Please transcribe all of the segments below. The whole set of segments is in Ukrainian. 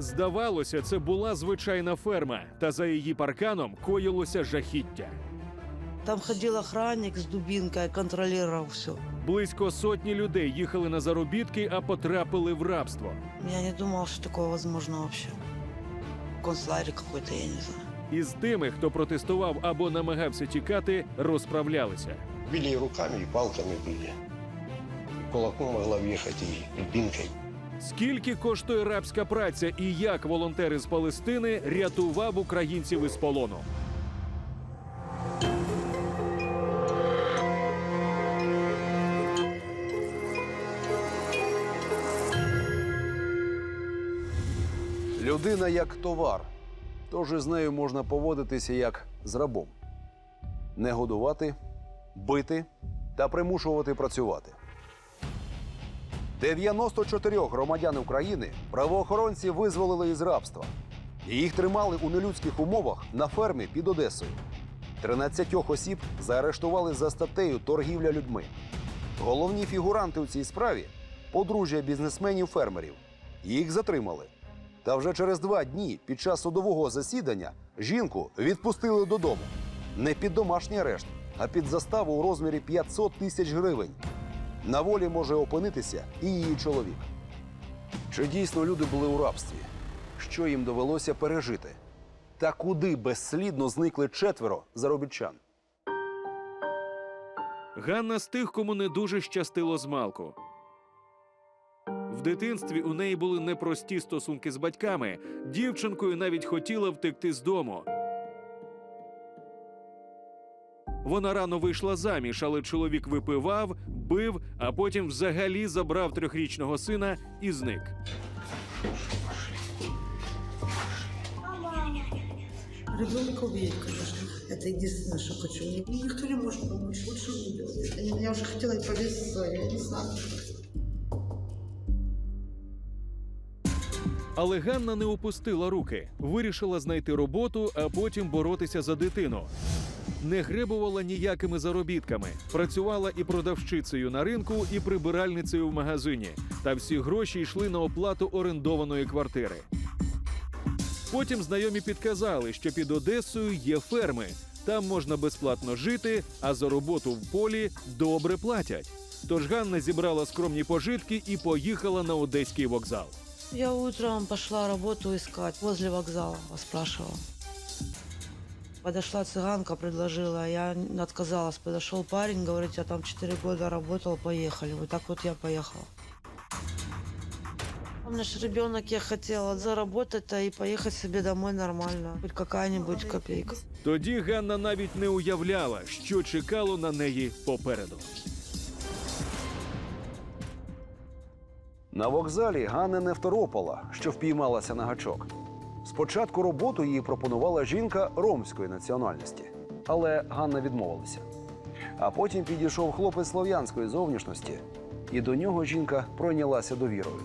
Здавалося, це була звичайна ферма, та за її парканом коїлося жахіття. Там ходил охранник с дубинкой, контролировал все. Близько сотні людей їхали на заробітки, а потрапили в рабство. Я не думал, что такое возможно вообще. Концлагерь какой-то, я не знаю. Із тими, хто протестував або намагався тікати, розправлялися. Били и руками, и палками били. И кулаком могла въехать, и дубинкой. Скільки коштує рабська праця і як волонтери з Палестини рятував українців із полону? Людина як товар, тож із нею можна поводитися як з рабом. Не годувати, бити та примушувати працювати. 94 громадян України правоохоронці визволили із рабства. Їх тримали у нелюдських умовах на фермі під Одесою. 13 осіб заарештували за статтею торгівля людьми. Головні фігуранти у цій справі подружжя бізнесменів-фермерів. Їх затримали. Та вже через два дні під час судового засідання жінку відпустили додому. Не під домашній арешт, а під заставу у розмірі 500 тисяч гривень. На волі може опинитися і її чоловік. Чи дійсно люди були у рабстві? Що їм довелося пережити? Та куди безслідно зникли четверо заробітчан? Ганна з тих, кому не дуже щастило з малку. В дитинстві у неї були непрості стосунки з батьками. Дівчинкою навіть хотіла втекти з дому. Вона рано вийшла заміж, але чоловік випивав, бив, а потім взагалі забрав трьохрічного сина і зник. Ребенка убить, конечно. Это единственное, что хочу. Мне никто не может помочь. Лучше делать. Они меня уже хотела и повесить я не знаю. Але Ганна не опустила руки, вирішила знайти роботу, а потім боротися за дитину. Не гребувала ніякими заробітками, працювала і продавщицею на ринку, і прибиральницею в магазині. Та всі гроші йшли на оплату орендованої квартири. Потім знайомі підказали, що під Одесою є ферми. Там можна безплатно жити, а за роботу в полі добре платять. Тож Ганна зібрала скромні пожитки і поїхала на одеський вокзал. Я утром пошла работу искать возле вокзала, спрашивала. Подошла цыганка, предложила, я отказалась. Подошел парень, говорит, я там 4 года работал, поехали. Вот так вот я поехала. Меня ребенок, я хотела заработать и поехать себе домой нормально. Хоть какая-нибудь копейка. Тоді Ганна навіть не уявляла, що чекало на неї попереду. На вокзалі Ганна не второпала, що впіймалася на гачок. Спочатку роботу їй пропонувала жінка ромської національності, але Ганна відмовилася. А потім підійшов хлопець слов'янської зовнішності, і до нього жінка пройнялася довірою.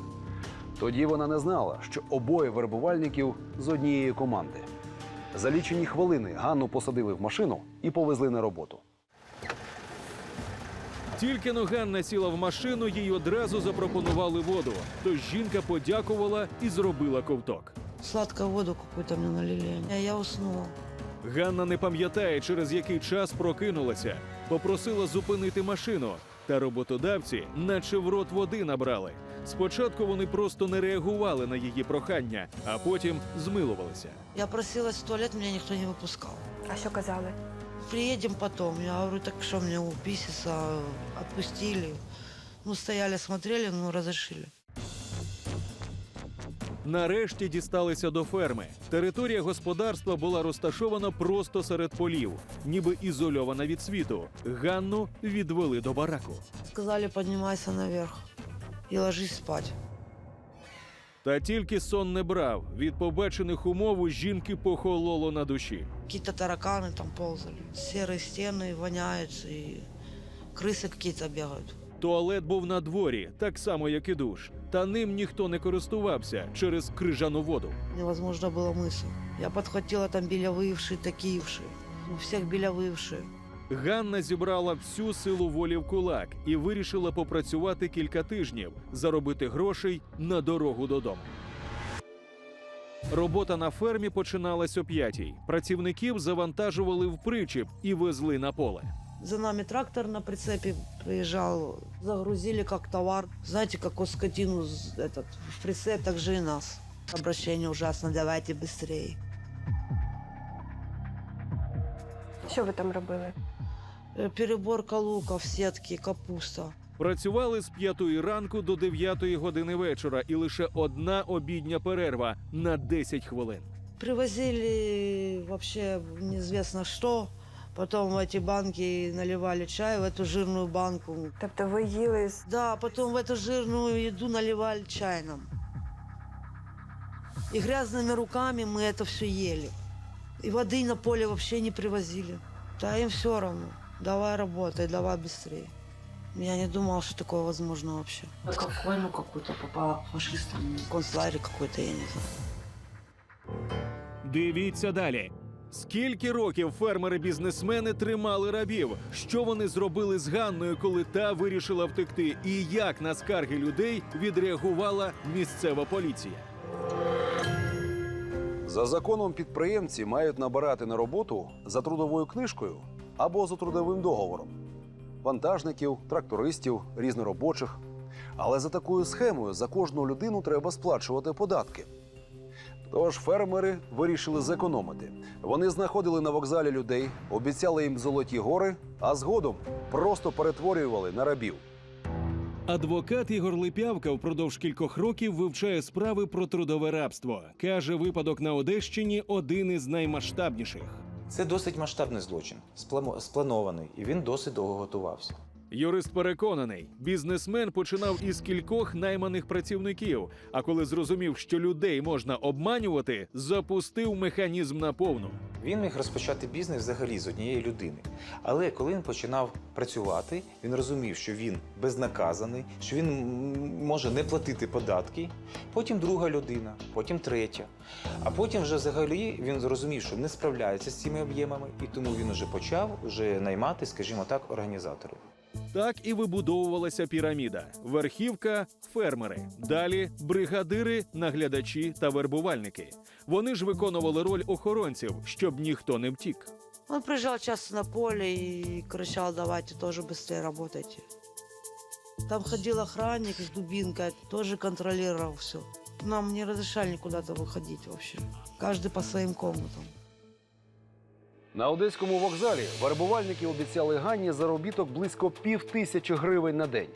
Тоді вона не знала, що обоє вербувальників з однієї команди. За лічені хвилини Ганну посадили в машину і повезли на роботу. Тільки но Ганна сіла в машину, їй одразу запропонували воду. Тож жінка подякувала і зробила ковток. Сладкую воду какую-то мне налили. А Я уснула. Ганна не пам'ятає, через який час прокинулася, попросила зупинити машину. Та роботодавці, наче в рот води набрали. Спочатку вони просто не реагували на її прохання, а потім змилувалися. Я просилась в туалет, меня никто не выпускал. А що казали? Приедем потом. Я говорю, так что мне уписаться, отпустили. Ну, стояли, смотрели, ну, разрешили Нарешті дісталися до ферми. Територія господарства була розташована просто серед полів, ніби ізольована від світу. Ганну відвели до бараку. Сказали, поднимайся наверх и ложись спать. Та тільки сон не брав. Від побачених умов у жінки похололо на душі. Какие-то тараканы там ползали. Серые стены воняют, и крысы какие-то бегают. Туалет був на дворі, так само як і душ. Та ним ніхто не користувався через крижану воду. Невозможно было мыться. Я подхватила там белявывшие, такиевшие. У всех белявывшие. Ганна зібрала всю силу волі в кулак і вирішила попрацювати кілька тижнів, заробити грошей на дорогу додому. Робота на фермі починалась о п'ятій. Працівників завантажували в причіп і везли на поле. За нами трактор на прицепе приезжал, загрузили как товар. Знаете, как у скотину з- этот, в прицеп, так же и нас. Обращение ужасно, давайте быстрее. Що ви там робили? Э, Переборка луков, сетки, капуста. Працювали з п'ятої ранку до дев'ятої години вечора, і лише одна обідня перерва на 10 хвилин. Привозили вообще неизвестно что. Потом в эти банки наливали чай, в эту жирную банку. Тобто ви їли з Да, потом в эту жирную еду наливали чай нам. И грязными руками мы это все ели. И воды на поле вообще не привозили. Да им все равно. Давай работай, давай быстрее. Я не думал, что такое возможно вообще. Как в войну какую-то попала к фашистам. Концлагерь какой-то, я не знаю. Дивіться далі. Скільки років фермери-бізнесмени тримали рабів? Що вони зробили з Ганною, коли та вирішила втекти? І як на скарги людей відреагувала місцева поліція? За законом підприємці мають набирати на роботу за трудовою книжкою або за трудовим договором вантажників, трактористів, різноробочих. Але за такою схемою за кожну людину треба сплачувати податки. Тож фермери вирішили зекономити. Вони знаходили на вокзалі людей, обіцяли їм золоті гори, а згодом просто перетворювали на рабів. Адвокат Ігор Липявка впродовж кількох років вивчає справи про трудове рабство. Каже, випадок на Одещині один із наймасштабніших. Це досить масштабний злочин, спланований, і він досить довго готувався. Юрист переконаний, бізнесмен починав із кількох найманих працівників. А коли зрозумів, що людей можна обманювати, запустив механізм наповну. Він міг розпочати бізнес взагалі з однієї людини. Але коли він починав працювати, він розумів, що він безнаказаний, що він може не платити податки. Потім друга людина, потім третя. А потім вже взагалі він зрозумів, що не справляється з цими об'ємами, і тому він вже почав вже наймати, скажімо так, організаторів. Так і вибудовувалася піраміда: верхівка фермери, далі бригадири, наглядачі та вербувальники. Вони ж виконували роль охоронців, щоб ніхто не втік. Он приезжал часто на поле и кричал, давайте тоже быстрее работайте. Там ходил охранник с дубинкой, тоже контролировал все. Нам не разрешали никуда-то выходить вообще. Каждый по своим комнатам. На одеському вокзалі вербувальники обіцяли Ганні заробіток близько пів тисячі гривень на день.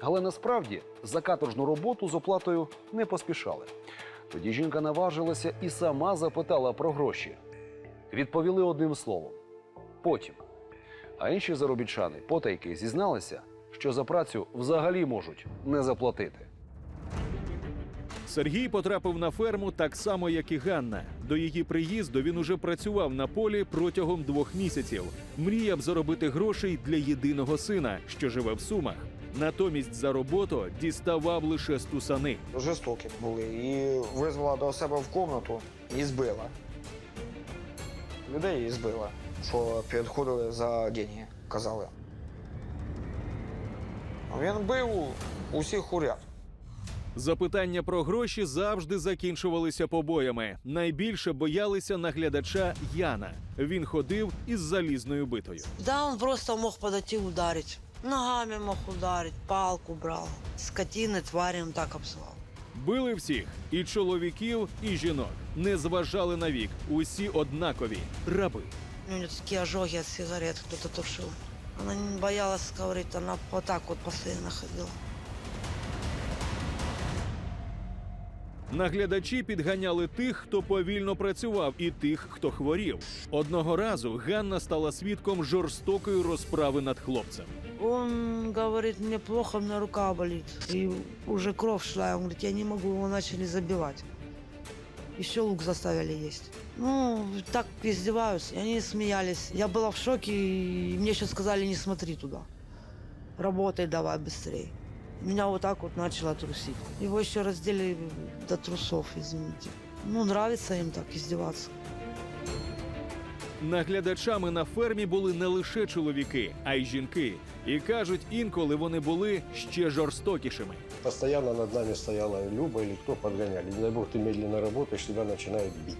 Але насправді за каторжну роботу з оплатою не поспішали. Тоді жінка наважилася і сама запитала про гроші. Відповіли одним словом потім. А інші заробітчани потайки зізналися, що за працю взагалі можуть не заплатити. Сергій потрапив на ферму так само, як і Ганна. До її приїзду він уже працював на полі протягом двох місяців. Мріяв заробити грошей для єдиного сина, що живе в Сумах. Натомість за роботу діставав лише стусани. жорстокі були. І визвала до себе в комнату і збила. Людей і збила, що підходили за деньги, казали. Він бив усіх уряд. Запитання про гроші завжди закінчувалися побоями. Найбільше боялися наглядача Яна. Він ходив із залізною битою. Да, он просто мог подойти и ударить. Ногами мог ударить, палку брал. Скотины, твари он так обзывал. Били всіх і чоловіків, і жінок. Не зважали на вік. Усі однакові раби. У нее такие ожоги от сигарет кто-то тушил. Она не боялась говорить, она вот так вот постоянно ходила. Наглядачі підганяли тих, хто повільно працював, і тих, хто хворів. Одного разу Ганна стала свідком жорстокої розправи над хлопцем. Он говорит, мне плохо, у меня рука болит. И уже кровь шла. Он говорит, я не могу, его начали забивать. Еще лук заставили есть. Ну, так издеваются. И они. Я была в шоке, и мне еще сказали, не смотри туда. Работай давай быстрее. Меня вот так вот начало трусить. Его еще раздели до трусов, извините. Ну, нравится им так издеваться. Наглядачами на фермі були не лише чоловіки, а й жінки. І кажуть, інколи вони були ще жорстокішими. Постоянно над нами стояла Люба или кто подгоняли. Не дай бог, ты медленно работаешь, тебя начинают бить.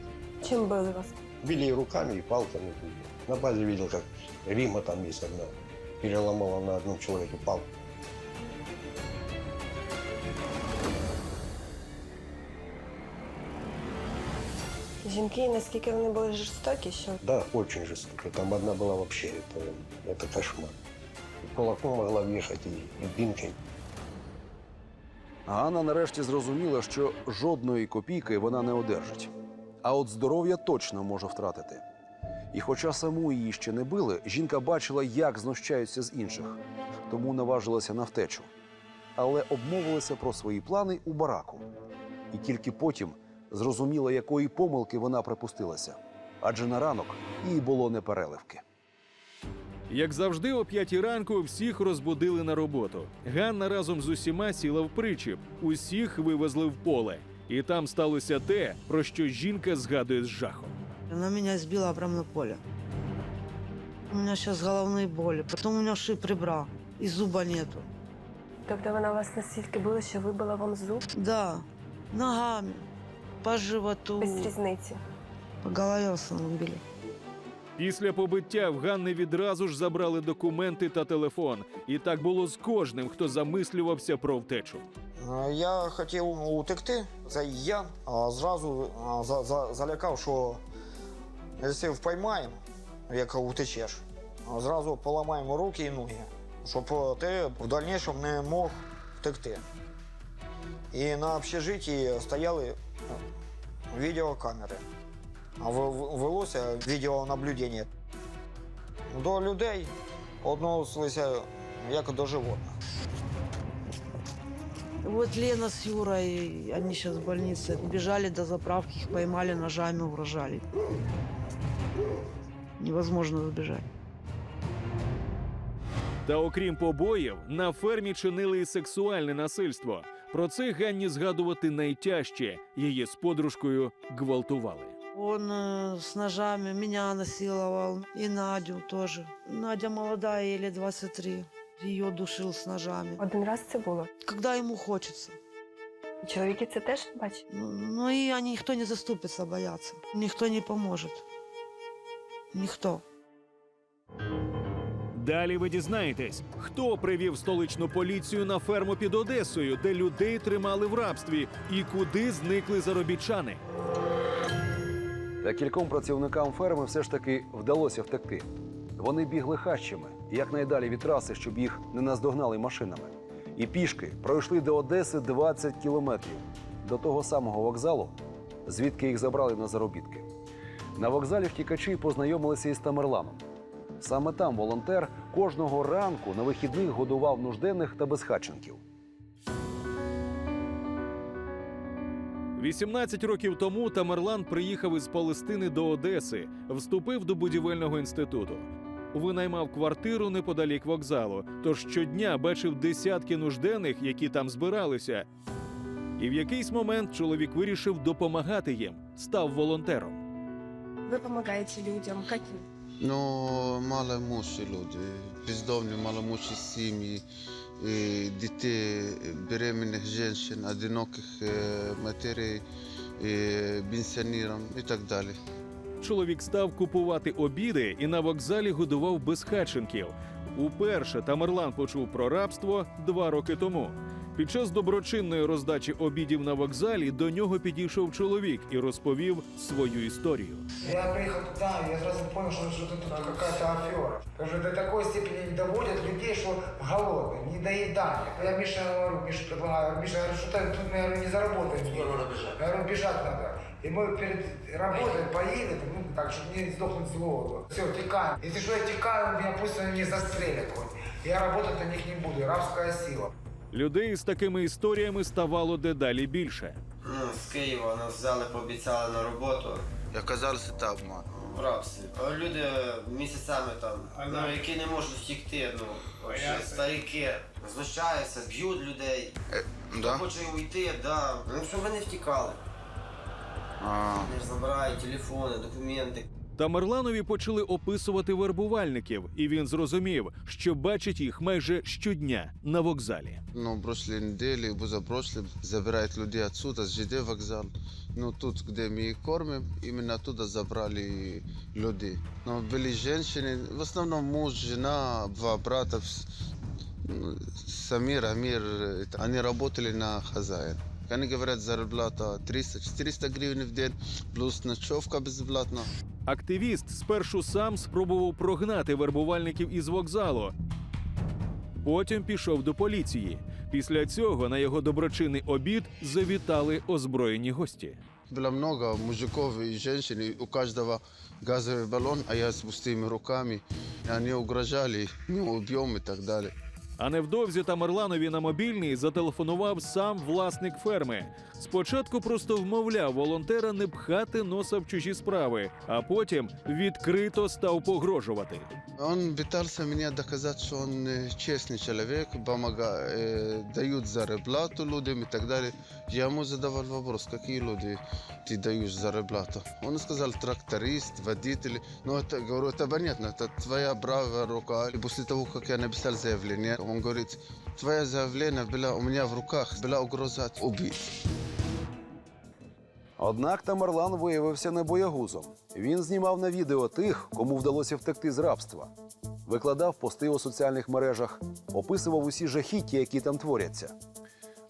Чим били вас? Били и руками, и палками. На базе видел, как Рима там есть одна. Переломала на одном человеке палку. Жінки, наскільки вони були жорстокі, що Да, очень жестоко. Там одна была вообще, это, это кошмар. И кулаком могла въехать, и, и бинкой. Ганна нарешті зрозуміла, що жодної копійки вона не одержить. А от здоров'я точно може втратити. І хоча саму її ще не били, жінка бачила, як знущаються з інших, тому наважилася на втечу. Але обмовилася про свої плани у бараку. І тільки потім зрозуміла, якої помилки вона припустилася. Адже на ранок їй було не переливки. Як завжди, о п'ятій ранку всіх розбудили на роботу. Ганна разом з усіма сіла в причіп, усіх вивезли в поле. І там сталося те, про що жінка згадує з жахом. Она меня избила прямо на поле. У меня сейчас головные боли. Потом у меня шип ребра. И зуба нету. тобто вона вас настільки била, що вибила вам зуб Да, ногами, по животу, без різниці. по голове в били. Після побиття в Ганни відразу ж забрали документи та телефон. І так було з кожним, хто замислювався про втечу. Е, Я хотів утекти, це я а, зразу за, за, залякав, що якщо впіймаємо, як утечеш, зразу поламаємо руки і ноги, щоб е, ти в дальнішому не мог втекти. І на общежитті стояли е, відеокамери. А велося відеонаблюдення. До людей відносилися як до животних. Вот Лена с Юрой, они сейчас в больнице, бежали до заправки, их поймали, ножами угрожали. Невозможно сбежать. Та окрім побоїв, на фермі чинили і сексуальне насильство. Про це Ганні згадувати найтяжче. Її з подружкою гвалтували. Он э, с ножами меня насиловал, и Надю тоже. Надя молодая, ей лет 23. Ее душил с ножами. Один раз це було. Когда ему хочется. Чоловіки це теж бачать? Ну, ну и они, никто не заступится, боятся. Никто не поможет. Никто. Далі ви дізнаєтесь, хто привів столичну поліцію на ферму під Одесою, де людей тримали в рабстві, і куди зникли заробітчани. Та кільком працівникам ферми все ж таки вдалося втекти. Вони бігли хащами якнайдалі від траси, щоб їх не наздогнали машинами. І пішки пройшли до Одеси 20 кілометрів до того самого вокзалу, звідки їх забрали на заробітки. На вокзалі втікачі познайомилися із Тамерланом. Саме там волонтер кожного ранку на вихідних годував нужденних та безхатченків. 18 років тому Тамерлан приїхав із Палестини до Одеси, вступив до будівельного інституту. Винаймав квартиру неподалік вокзалу, тож щодня бачив десятки нужденних, які там збиралися. І в якийсь момент чоловік вирішив допомагати їм, став волонтером. Ви допомагаєте людям. Яким? Ну, малоімущі люди, бездомні, малоімущі сім'ї, дітей, беременних жінок, одиноких матерей, і і так далі. Чоловік став купувати обіди і на вокзалі годував безхатченків. Уперше Тамерлан почув про рабство два роки тому. Під час доброчинної роздачі обідів на вокзалі до нього підійшов чоловік і розповів свою історію. Я приехал туда, я сразу понял, что, что тут какая-то афера. Потому что до такой степени не доводят людей, что голодные, недоедание. Я Мише говорю, Миша предлагаю, Миша, говорю, что ты тут, наверное, не заработаешь. Скоро надо бежать. Я говорю, бежать надо. И мы перед работой поели, ну, так, чтобы не сдохнуть с голоду. Все, текаем. Если что, я текаю, меня пусть они не застрелят хоть. Я работать на них не буду, рабская сила. Людей з такими історіями ставало дедалі більше. Ну, з Києва нас взяли, пообіцяли на роботу І оказалося там. в рабстві. А люди місяцями там, ну, які не можуть втікти, ну, вообще, старики, знущаються, б'ють людей. Е, да? хоче уйти, да. Ну, щоб вони втікали. А, Вони ж забирають телефони, документи. Тамерланові почали описувати вербувальників, і він зрозумів, що бачить їх майже щодня на вокзалі. Ну, прошлой неделе, позапрошлой, забирают людей отсюда, с ЖД вокзал. Ну, тут, где мы их кормим, именно оттуда забрали людей. Но были женщины, в основном муж, жена, два брата. вс- ну, Самир, Амир, это, они работали на хозяин. Они говорят, зарплата 300-400 гривен в день, плюс ночевка бесплатно. Активіст спершу сам спробував прогнати вербувальників із вокзалу. Потім пішов до поліції. Після цього на його доброчинний обід завітали озброєні гості. Было много мужиков и женщин, и у каждого газовый баллон, а я с пустыми руками. И они угрожали, ну, убьем и так далее. А невдовзі Тамерланові на мобільний зателефонував сам власник ферми. Спочатку просто вмовляв волонтера не пхати носа в чужі справи, а потім відкрито став погрожувати. Он пытался мне доказать, что он э, честный человек, помога, э, дают зарплату людям и так далее. Я ему задавал вопрос, какие люди ты даешь зарплату. Он сказал, тракторист, водитель. Ну, это, говорю, это понятно, это твоя правая рука. И после того, как я написал заявление, он говорит, твое заявление было у меня в руках, была угроза убить. Однак Тамерлан виявився не боягузом. Він знімав на відео тих, кому вдалося втекти з рабства. Викладав пости у соціальних мережах, описував усі жахіття, які там творяться.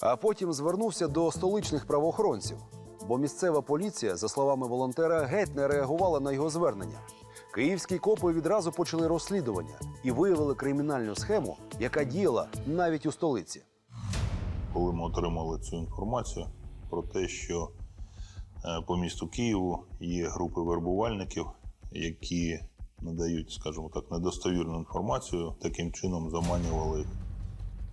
А потім звернувся до столичних правоохоронців, бо місцева поліція, за словами волонтера, геть не реагувала на його звернення. Київські копи відразу почали розслідування і виявили кримінальну схему, яка діяла навіть у столиці. коли ми отримали цю інформацію про те, що е, по місту Києву є групи вербувальників, які надають, скажімо так, недостовірну інформацію, таким чином заманювали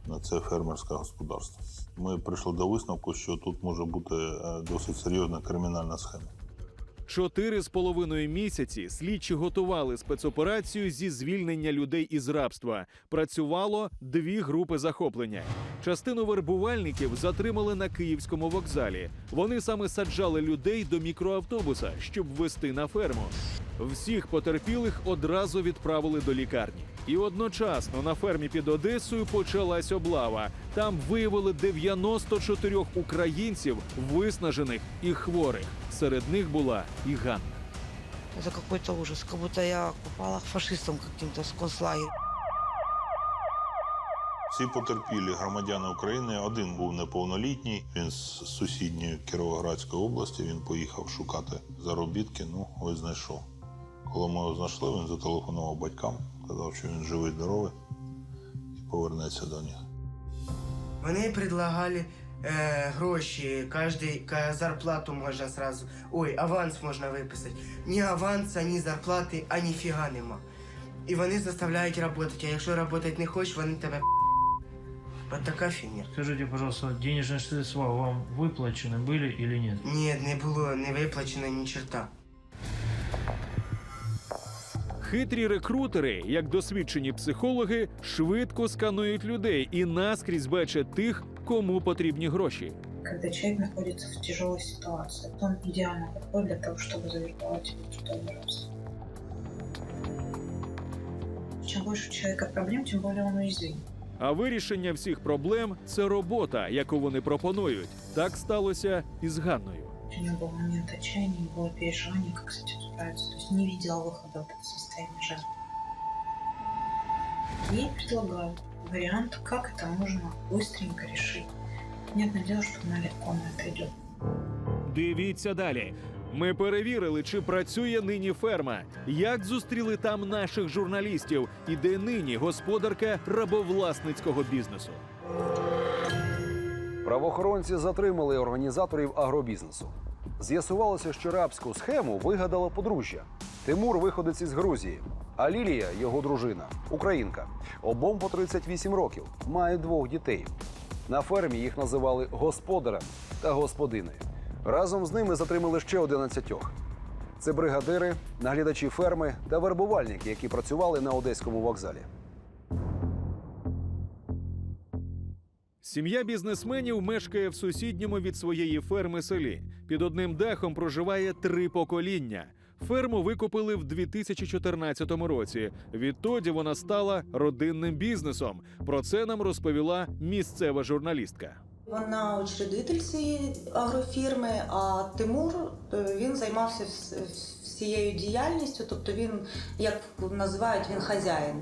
на це фермерське господарство. Ми прийшли до висновку, що тут може бути е, досить серйозна кримінальна схема. Чотири з половиною місяці слідчі готували спецоперацію зі звільнення людей із рабства. Працювало дві групи захоплення. Частину вербувальників затримали на київському вокзалі. Вони саме саджали людей до мікроавтобуса, щоб вести на ферму. Всіх потерпілих одразу відправили до лікарні. І одночасно на фермі під Одесою почалась облава. Там виявили 94 українців, виснажених і хворих. Серед них була і Ганна. Это какой-то ужас, как будто я попала к фашистам каким-то с концлагеря. Всі потерпілі громадяни України. Один був неповнолітній. Він з сусідньої Кіровоградської області. Він поїхав шукати заробітки. Ну, ось знайшов. Коли ми його знайшли, він зателефонував батькам, казав, що він живий, здоровий і повернеться до них. Вони предлагали е, гроші, кожний ка- зарплату можна сразу. Ой, аванс можна виписати. Ні аванса, ні зарплати, а ніфіга нема. І вони заставляють працювати, а якщо працювати не хочеш, вони тебе От така фігня. Скажите, пожалуйста, денежные средства вам выплачены были или нет? Ні, не було не виплачено ні черта. Хитрі рекрутери, як досвідчені психологи, швидко сканують людей і наскрізь бачать тих, кому потрібні гроші. Когда человек находится в тяжелой ситуации, то он идеально подходит для того, чтобы завербовать его в трудовое рабство. Чем больше у человека проблем, тем более он уязвим. А вирішення всіх проблем це робота, яку вони пропонують. Так сталося і з Ганною. У нее был момент отчаяния, не было переживания, как с этим справиться. То есть не видела выхода вот этого состояния жизни. Ей предлагают вариант, как это можно быстренько решить. Понятное дело, что она легко на это идет. Дивіться далі. Ми перевірили, чи працює нині ферма, як зустріли там наших журналістів, і де нині господарка рабовласницького бізнесу. Правоохоронці затримали організаторів агробізнесу. З'ясувалося, що рабську схему вигадало подружжя. Тимур виходець із Грузії, а Лілія, його дружина, українка. Обом по 38 років, мають двох дітей. На фермі їх називали господарем та господинею. Разом з ними затримали ще 11. Це бригадири, наглядачі ферми та вербувальники, які працювали на одеському вокзалі. Сім'я бізнесменів мешкає в сусідньому від своєї ферми селі. Під одним дахом проживає три покоління. Ферму викупили в 2014 році. Відтоді вона стала родинним бізнесом. Про це нам розповіла місцева журналістка. Вона учредитель цієї агрофірми, а Тимур е, він займався всією діяльністю, тобто він, як називають, він хазяїн.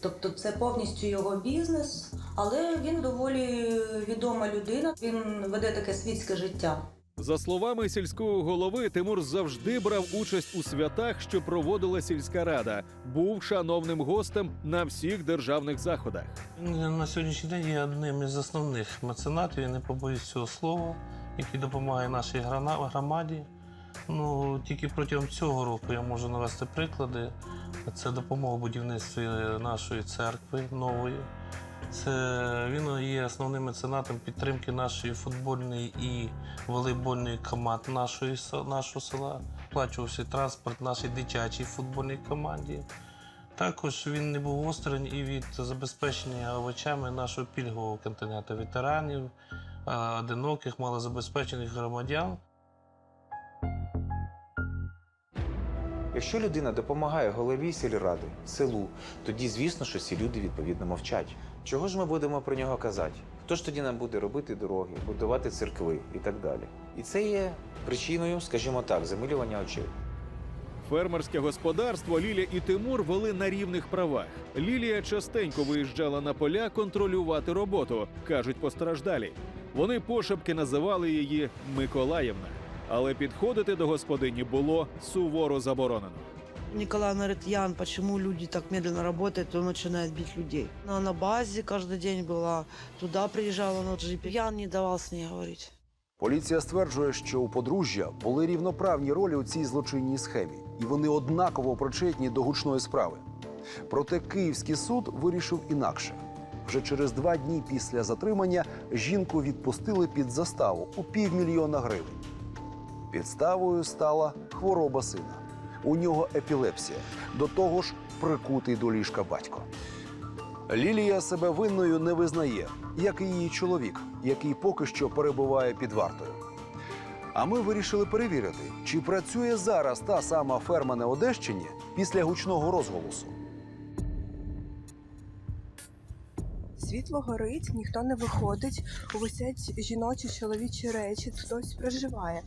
Тобто це повністю його бізнес, але він доволі відома людина. Він веде таке світське життя. За словами сільського голови, Тимур завжди брав участь у святах, що проводила сільська рада. Був шановним гостем на всіх державних заходах. На сьогоднішній день є одним із основних меценатів, я не побоюсь цього слова, який допомагає нашій громаді. Ну, тільки протягом цього року я можу навести приклади. Це допомога будівництві нашої церкви нової. Це він є основним меценатом підтримки нашої футбольної і волейбольної команд нашої, нашого села. Плачувався транспорт нашій дитячій футбольній команді. Також він не був осторонь і від забезпечення овочами нашого пільгового континенту ветеранів, одиноких, малозабезпечених громадян. Якщо людина допомагає голові сільради, селу, тоді звісно, що ці люди відповідно мовчать. Чого ж ми будемо про нього казати? Хто ж тоді нам буде робити дороги, будувати церкви і так далі? І це є причиною, скажімо так, замилювання очей. Фермерське господарство Лілія і Тимур вели на рівних правах. Лілія частенько виїжджала на поля контролювати роботу, кажуть постраждалі. Вони пошепки називали її Миколаївна, але підходити до господині було суворо заборонено. Николай говорит, Ян, почему люди так медленно работают, он начинает бить людей. Она на базе каждый день была, туда приезжала на джипе. Ян не давал с ней говорить. Поліція стверджує, що у подружжя були рівноправні ролі у цій злочинній схемі, і вони однаково причетні до гучної справи. Проте Київський суд вирішив інакше. Вже через два дні після затримання жінку відпустили під заставу у півмільйона гривень. Підставою стала хвороба сина. У нього епілепсія, до того ж, прикутий до ліжка батько. Лілія себе винною не визнає, як і її чоловік, який поки що перебуває під вартою. А ми вирішили перевірити, чи працює зараз та сама ферма на Одещині після гучного розголосу. Світло горить, ніхто не виходить, висять жіночі чоловічі речі, хтось проживає.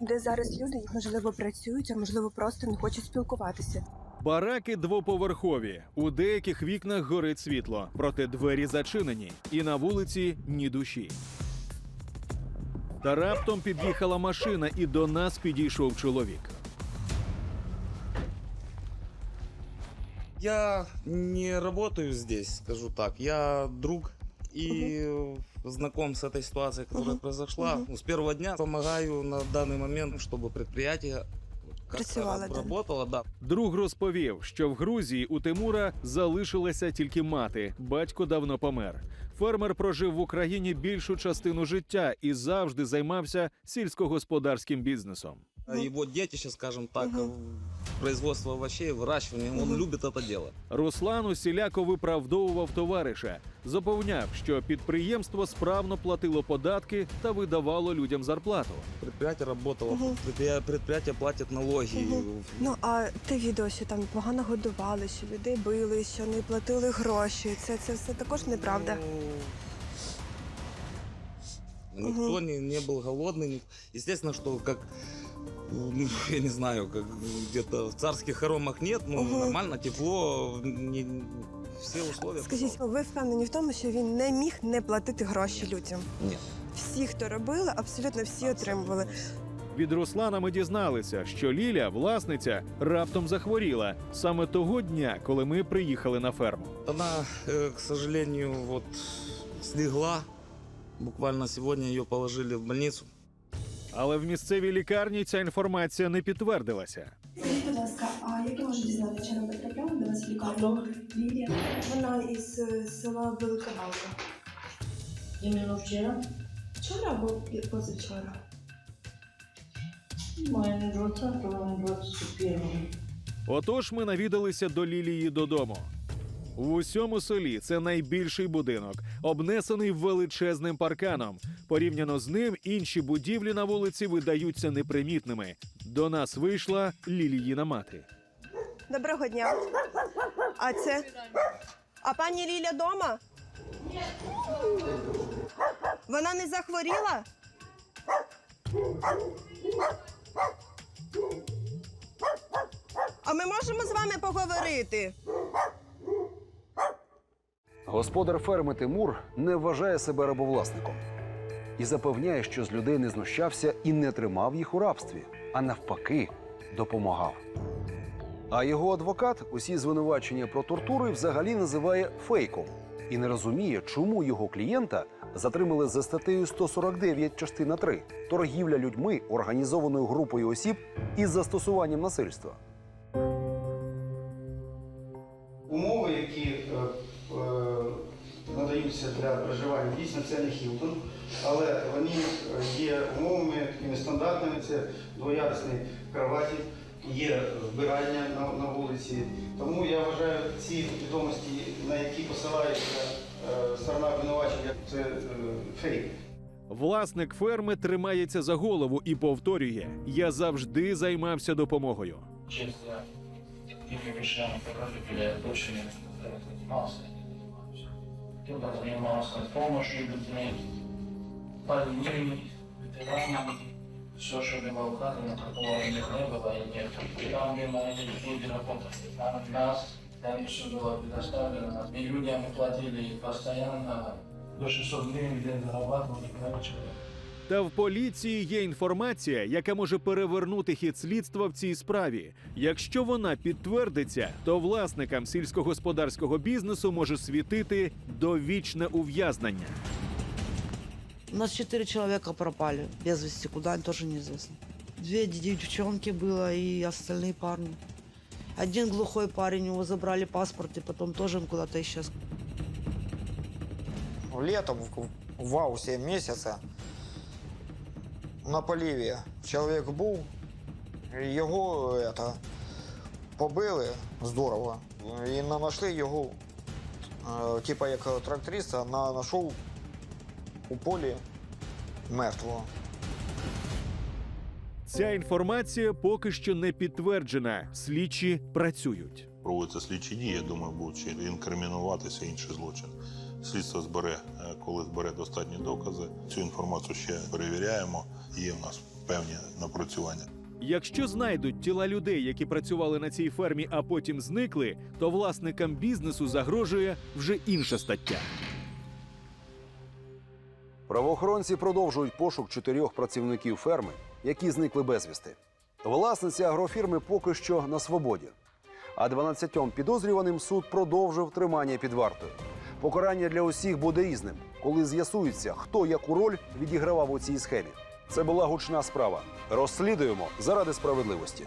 Де зараз люди, можливо, працюють, а можливо, просто не хочуть спілкуватися. Бараки двоповерхові. У деяких вікнах горить світло, проте двері зачинені, і на вулиці ні душі. Та раптом під'їхала машина, і до нас підійшов чоловік. Я не работаю здесь, скажу так. Я друг и знаком с этой ситуацией, которая произошла. Ну, С первого дня помогаю на данный момент, чтобы предприятие как-то Працювало, да. работало, да. Друг розповів, що в Грузії у Тимура залишилася тільки мати. Батько давно помер. Фермер прожив в Україні більшу частину життя і завжди займався сільськогосподарським бізнесом. А Его дети, сейчас скажем так, производство овощей, выращивание, он любит это дело. Руслан усіляко виправдовував товариша, запевняв, що підприємство справно платило податки та видавало людям зарплату. Предприятие работало, Мгм. предприятие, предприятие платит налоги. Мгм. Ну а те відео, що там погано годували, що людей били, що не платили гроші. Це, це все також неправда. Никто не, не был голодный. Естественно, что как ну, я не знаю, как где-то в царских хоромах нет, ну Мгм. нормально, тепло, не, все условия. Скажіть, ви впевнені в тому, що він не міг не платити гроші людям? Ні. Всі, хто робили, абсолютно всі отримували. Від Руслана ми дізналися, що Ліля, власниця, раптом захворіла саме того дня, коли ми приїхали на ферму. Она, э, к сожалению, вот слегла. Буквально сегодня ее положили в больницу. Але в місцевій лікарні ця інформація не підтвердилася. Скажіть, будь ласка, а як я можу дізнатися, чи вона потрапляла до вас в лікарню? Лілія. Вона із е, села Велика Балка. Именно вчера Вчора або позавчора? моя не 20 а 21 Отож, ми навідалися до Лілії додому. В усьому селі це найбільший будинок, обнесений величезним парканом. Порівняно з ним, інші будівлі на вулиці видаються непримітними. До нас вийшла Ліліїна мати. Доброго дня. А це. А пані Ліля дома? Вона не захворіла? А ми можемо з вами поговорити? Господар ферми Тимур не вважає себе рабовласником і запевняє, що з людей не знущався і не тримав їх у рабстві, а навпаки, допомагав. А його адвокат усі звинувачення про тортури взагалі називає фейком і не розуміє, чому його клієнта затримали за статтею 149 частина 3 торгівля людьми організованою групою осіб із застосуванням насильства. Умови, які е, надаються для проживання, дійсно це не Хілтон, але вони е, є умовами такими стандартними, це двоярусні кроваті, є вбирання на, на вулиці. Тому я вважаю ці відомості, на які посилається е, сторона обвинувачення, це е, фейк. Власник ферми тримається за голову і повторює: я завжди займався допомогою. Покажите, я не занимался, не занимаюсь. Кто-то занимался помощью людьми, больными, ветеранами. Все, что было указано, такого не было и нет. И там, где мои люди работали, там нас, там все было предоставлено. И людям мы платили постоянно до 600 гривен в зарабатывали, короче. Та в поліції є інформація, яка може перевернути хід слідства в цій справі. Якщо вона підтвердиться, то власникам сільськогосподарського бізнесу може світити довічне ув'язнення. У нас четыре человека пропали без вести, куда они тоже неизвестно. Две девчонки было и остальные парни. Один глухой парень, его забрали паспорт, и потом тоже он куда-то исчез. Летом в, в августі місяця на поліві чоловік був, його это, побили здорово. І на- знайшли його, е, типа як тракториста, на, знайшов у полі мертвого. Ця інформація поки що не підтверджена. Слідчі працюють. Проводяться слідчі дії, я думаю, будуть інкримінуватися інший злочин. Слідство збере, е, коли збере достатні докази. Цю інформацію ще перевіряємо. Є в нас певні напрацювання. Якщо знайдуть тіла людей, які працювали на цій фермі, а потім зникли, то власникам бізнесу загрожує вже інша стаття. Правоохоронці продовжують пошук чотирьох працівників ферми, які зникли безвісти. Власниця агрофірми поки що на свободі. А 12 підозрюваним суд продовжив тримання під вартою. Покарання для усіх буде різним, коли з'ясується, хто яку роль відігравав у цій схемі. Це була гучна справа. Розслідуємо заради справедливості.